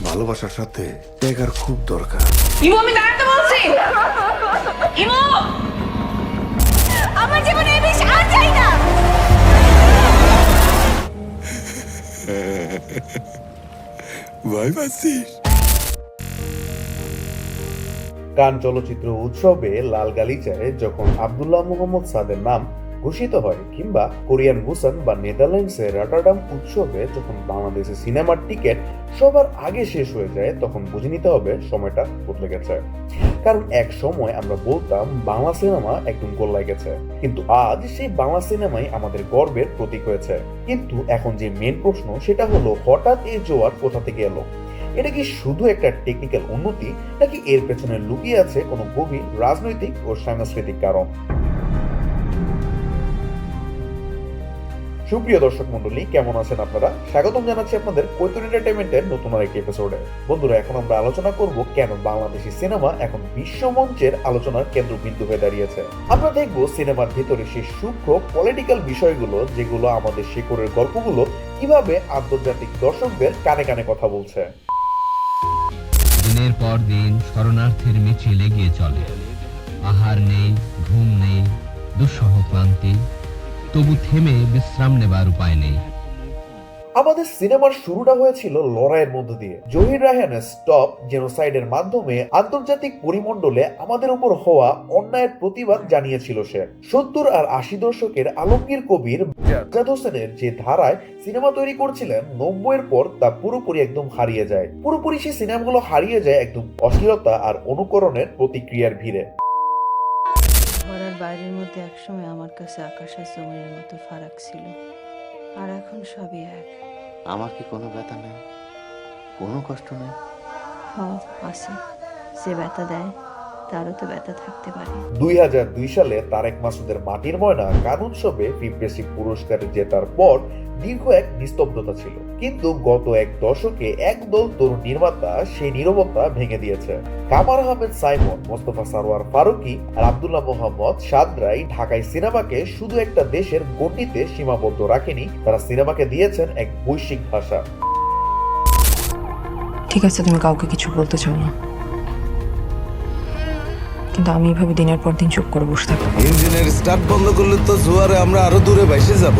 ভালোবাসার সাথে ত্যাগার খুব দরকার। ইমু আমি দাঁড়াতে বলছি! ইমু! আমার জীবনে এই বিষ আর চাই না! ভয় পাচ্ছিস? কান চলচ্চিত্র উৎসবে লাল গালিচায় যখন আব্দুল্লাহ মোহাম্মদ সাদের নাম ঘোষিত হয়, কিংবা কোরিয়ান বুসান বা নেদারল্যান্ডসের রাটারডাম উৎসবে যখন বাংলাদেশে সিনেমার টিকিট সবার আগে শেষ হয়ে যায়, তখন বুঝে নিতে হবে সময়টা বদলে গেছে। কারণ এক সময় আমরা বলতাম, বাংলা সিনেমা একদম গোল্লায় গেছে। কিন্তু আজ সেই বাংলা সিনেমাই আমাদের গর্বের প্রতীক হয়েছে। কিন্তু এখন যে মেন প্রশ্ন, সেটা হলো, হঠাৎ এই জোয়ার কোথা থেকে এলো? এটা কি শুধু একটা টেকনিক্যাল উন্নতি, নাকি এর পেছনে লুকিয়ে আছে কোনো গভীর রাজনৈতিক ও সাংস্কৃতিক কারণ? সুপ্রিয় দর্শক মন্ডলী কেমন আছেন আপনারা? স্বাগতম জানাচ্ছি আপনাদের কৈতন এন্টারটেনমেন্টের নতুন আরেকটি এপিসোডে বন্ধুরা, এখন আমরা আলোচনা করব কেন বাংলাদেশি সিনেমা এখন বিশ্ব মঞ্চের আলোচনার কেন্দ্রবিন্দু হয়ে দাঁড়িয়েছে। আমরা দেখব সিনেমার ভিতরে সেই সূক্ষ্ম পলিটিক্যাল বিষয়গুলো, যেগুলো আমাদের শেকড়ের গল্পগুলো কীভাবে আন্তর্জাতিক দর্শকদের কানে কানে কথা বলছে। দিনের পর দিন শরণার্থীর মিছিল এগিয়ে চলে। আহার নেই, ঘুম নেই, দুঃসহ ক্লান্তি তবু থেমে বিশ্রাম নেবার উপায় নেই। আমাদের সিনেমার শুরুটা হয়েছিল লড়াইয়ের মধ্য দিয়ে। জহির রায়হানের স্টপ জেনোসাইডের মাধ্যমে আন্তর্জাতিক পরিমণ্ডলে আমাদের উপর হওয়া অন্যায়ের প্রতিবাদ জানিয়েছিল সে। সত্তর আর আশি দশকের আলমগীর কবির জাদ হোসেনের যে ধারায় সিনেমা তৈরি করছিলেন, নব্বইয়ের পর তা পুরোপুরি একদম হারিয়ে যায়। পুরোপুরি সেই সিনেমাগুলো হারিয়ে যায় একদম অশ্লীলতা আর অনুকরণের প্রতিক্রিয়ার ভিড়ে। বাইরের মধ্যে একসময় আমার কাছে আকাশ আর জমিনের মতো ফারাক ছিল। আর এখন সবই এক। আমার কি কোনো ব্যথা নেই? কোনো কষ্ট নেই? হ আছে। সে ব্যথা দেয় তারও তো ব্যথা থাকতে পারে। দুই হাজার দুই সালে তারেক মাসুদের মাটির ময়না উৎসবে পুরস্কার জেতার পর দীর্ঘ এক নিস্তব্ধতা ছিল। কিন্তু গত এক দশকে একদল তরুণ নির্মাতা সেই নীরবতা ভেঙে দিয়েছে। কামার আহমেদ সাইমন মোস্তফা সারোয়ার ফারুকি আর আব্দুল্লাহ মোহাম্মদ সাদরাই ঢাকায় সিনেমাকে শুধু একটা দেশের গণ্ডিতে সীমাবদ্ধ রাখেনি তারা সিনেমাকে দিয়েছেন এক বৈশ্বিক ভাষা। ঠিক আছে তুমি কাউকে কিছু বলতে চাও না। কিন্তু আমি এভাবে দিনের পর দিন চুপ করে বসে থাকব। ইঞ্জিনের স্টার্ট বন্ধ করলে তো জোয়ারে আমরা আরও দূরে ভাইসে যাব।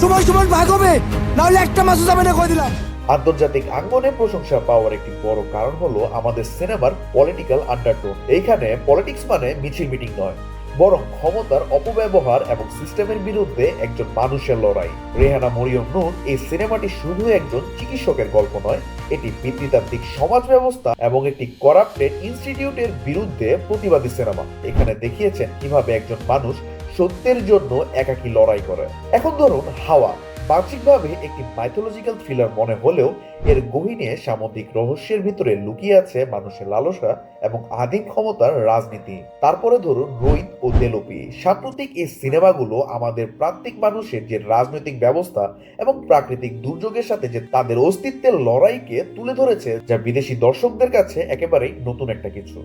সময় সময় ভাগ হবে। নাহলে একটা মাসও যাবে না কই দিলাম আন্তর্জাতিক আঙ্গনে প্রশংসা পাওয়ার একটি বড় কারণ হলো আমাদের সিনেমার পলিটিক্যাল আন্ডারটোন এইখানে পলিটিক্স মানে মিছিল মিটিং নয়। বরং ক্ষমতার অপব্যবহার এবং সিস্টেমের বিরুদ্ধে একজন মানুষের লড়াই। রেহানা মরিয়ম নুন, এই সিনেমাটি শুধু একজন চিকিৎসকের গল্প নয়, এটি পিতৃতান্ত্রিক সমাজ ব্যবস্থা এবং একটি করাপ্টেড ইনস্টিটিউটের বিরুদ্ধে প্রতিবাদী সিনেমা। এখানে দেখিয়েছেন কীভাবে একজন মানুষ সত্যের জন্য একাকী লড়াই করে। এখন ধরুন হাওয়া। বাহ্যিকভাবে একটি মাইথোলজিক্যাল থ্রিলার মনে হলেও এর গহীনে সামুদ্রিক রহস্যের ভিতরে লুকিয়ে আছে মানুষের লালসা এবং আদিম ক্ষমতার রাজনীতি। তারপরে ধরুন রোহিত ও তেলোপি। সাম্প্রতিক এই সিনেমাগুলো আমাদের প্রান্তিক মানুষের যে রাজনৈতিক ব্যবস্থা এবং প্রাকৃতিক দুর্যোগের সাথে যে তাদের অস্তিত্বের লড়াইকে তুলে ধরেছে, যা বিদেশি দর্শকদের কাছে একেবারেই নতুন একটা কিছু।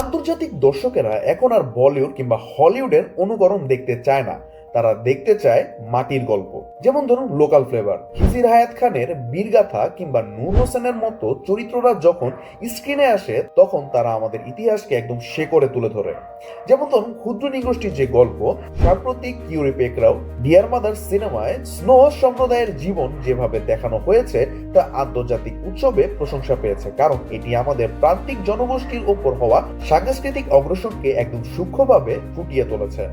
আন্তর্জাতিক দর্শকেরা এখন আর বলিউড কিংবা হলিউডের অনুকরণ দেখতে চায় না। তারা দেখতে চায় মাটির গল্প। যেমন ধরুন লোকাল ফ্লেভার হিজির হায়াত খানের বীরগাথা কিংবা নূর হোসেনের মতো চরিত্ররা যখন স্ক্রিনে আসে, তখন তারা আমাদের ইতিহাসকে একদম শেকড়ে তুলে ধরে। যেমন ধরুন ক্ষুদ্র নিগোষ্ঠীর যে গল্প, সাম্প্রতিক কিউরি পেকরাও ডিয়ার মাদার সিনেমায় স্নো সম্প্রদায়ের জীবন যেভাবে দেখানো হয়েছে, তা আন্তর্জাতিক উৎসবে প্রশংসা পেয়েছে। কারণ এটি আমাদের প্রান্তিক জনগোষ্ঠীর ওপর হওয়া সাংস্কৃতিক অগ্রসরকে একদম সূক্ষ্মভাবে ফুটিয়ে তুলেছে।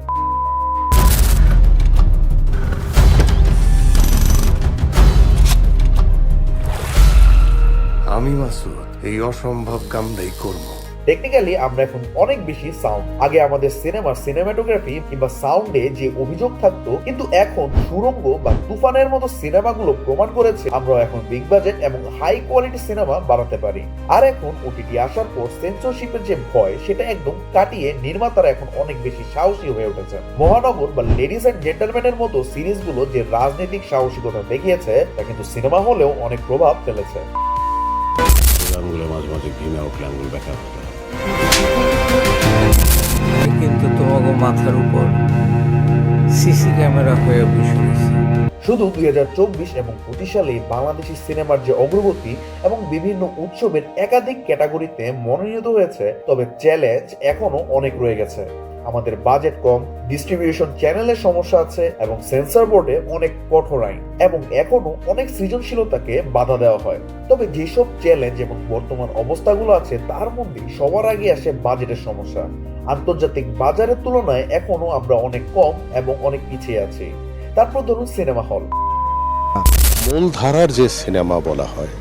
আমি মাসুদ, এই অসম্ভব কামটাই করব। টেকনিক্যালি আমরা এখন অনেক বেশি সাউন্ড আগে আমাদের সিনেমার সিনেমাটোগ্রাফি কিংবা সাউন্ডে যে অভিযোগ থাকতো, কিন্তু এখন সুরঙ্গ বা তুফানের মতো সিনেমাগুলো প্রমাণ করেছে আমরা এখন বিগ বাজেট এবং হাই কোয়ালিটি সিনেমা বানাতে পারি। আর এখন ওটিটি আসার পর সেন্সরশিপের যে ভয়, সেটা একদম কাটিয়ে নির্মাতারা এখন অনেক বেশি সাহসী হয়ে উঠেছে। মহানগর বা লেডিস এন্ড জেন্টলম্যানের মতো সিরিজগুলো যে রাজনৈতিক সাহসিকতা দেখিয়েছে, তা কিন্তু সিনেমা হলেও অনেক প্রভাব ফেলেছে। আঙ্গুলে মাঝে মাঝে ঘৃণা উঠলে আঙ্গুল ব্যথা হবে কিন্তু তোমাকে মাথার উপর সিসি ক্যামেরা হয়ে বসে রয়েছে। শুধু দুই হাজার চব্বিশ এবং পঁচিশ সালে বাংলাদেশি সিনেমার যে অগ্রগতি এবং বিভিন্ন উৎসবের একাধিক ক্যাটাগরিতে মনোনীত হয়েছে তবে চ্যালেঞ্জ এখনও অনেক রয়ে গেছে। আমাদের বাজেট কম ডিস্ট্রিবিউশন চ্যানেলের সমস্যা আছে এবং সেন্সর বোর্ডে অনেক কঠোর আইন এবং এখনও অনেক সৃজনশীলতাকে বাধা দেওয়া হয়। তবে যেসব চ্যালেঞ্জ এবং বর্তমান অবস্থাগুলো আছে, তার মধ্যে সবার আগে আসে বাজেটের সমস্যা। আন্তর্জাতিক বাজারের তুলনায় এখনও আমরা অনেক কম এবং অনেক পিছিয়ে আছি। তারপর ধরুন সিনেমা হল। মূলধারার যে সিনেমা বলা হয়,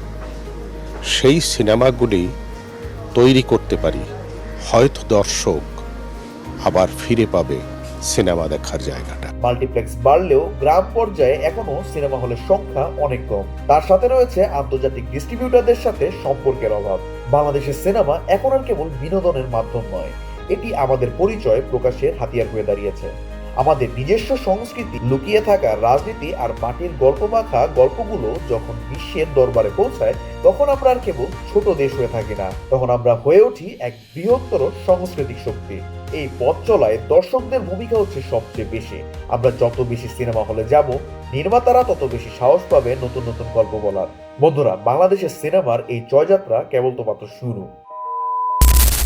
সেই সিনেমাগুলি তৈরি করতে পারি। হয়তো দর্শক আবার ফিরে পাবে সিনেমা দেখার জায়গাটা। মাল্টিপ্লেক্স বাড়লেও গ্রাম পর্যায়ে এখনও সিনেমা হলের সংখ্যা অনেক কম। তার সাথে রয়েছে আন্তর্জাতিক ডিস্ট্রিবিউটরদের সাথে সম্পর্কের অভাব। বাংলাদেশের সিনেমা এখন আর কেবল বিনোদনের মাধ্যম নয়, এটি আমাদের পরিচয় প্রকাশের হাতিয়ার হয়ে দাঁড়িয়েছে। আমাদের নিজস্ব সংস্কৃতি লুকিয়ে থাকা রাজনীতি আর মাটির গল্প মাখা গল্পগুলো যখন বিশ্বের দরবারে পৌঁছায়, তখন আমরা আর কেবল ছোট দেশ হয়ে থাকি না। তখন আমরা হয়ে উঠি এক বৃহত্তর সাংস্কৃতিক শক্তি। এই পথ চলায় দর্শকদের ভূমিকা হচ্ছে সবচেয়ে বেশি। আমরা যত বেশি সিনেমা হলে যাব, নির্মাতারা তত বেশি সাহস পাবে নতুন নতুন গল্প বলার। বন্ধুরা, বাংলাদেশের সিনেমার এই জয়যাত্রা কেবল তো মাত্র শুরু।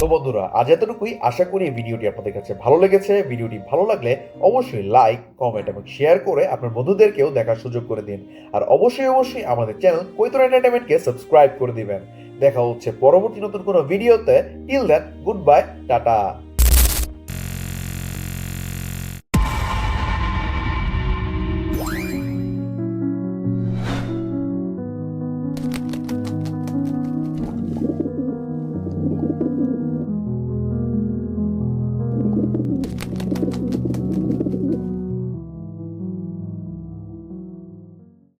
তো বন্ধুরা, আজ এতটুকুই। আশা করি এই ভিডিওটি আপনাদের কাছে ভালো লেগেছে। ভিডিওটি ভালো লাগলে অবশ্যই লাইক, কমেন্ট এবং শেয়ার করে আপনার বন্ধুদেরকেও দেখার সুযোগ করে দিন। আর অবশ্যই অবশ্যই আমাদের চ্যানেল কৈতর এন্টারটেনমেন্টকে সাবস্ক্রাইব করে দিবেন। দেখা হচ্ছে পরবর্তী নতুন কোনো ভিডিওতে। Till that good bye tata.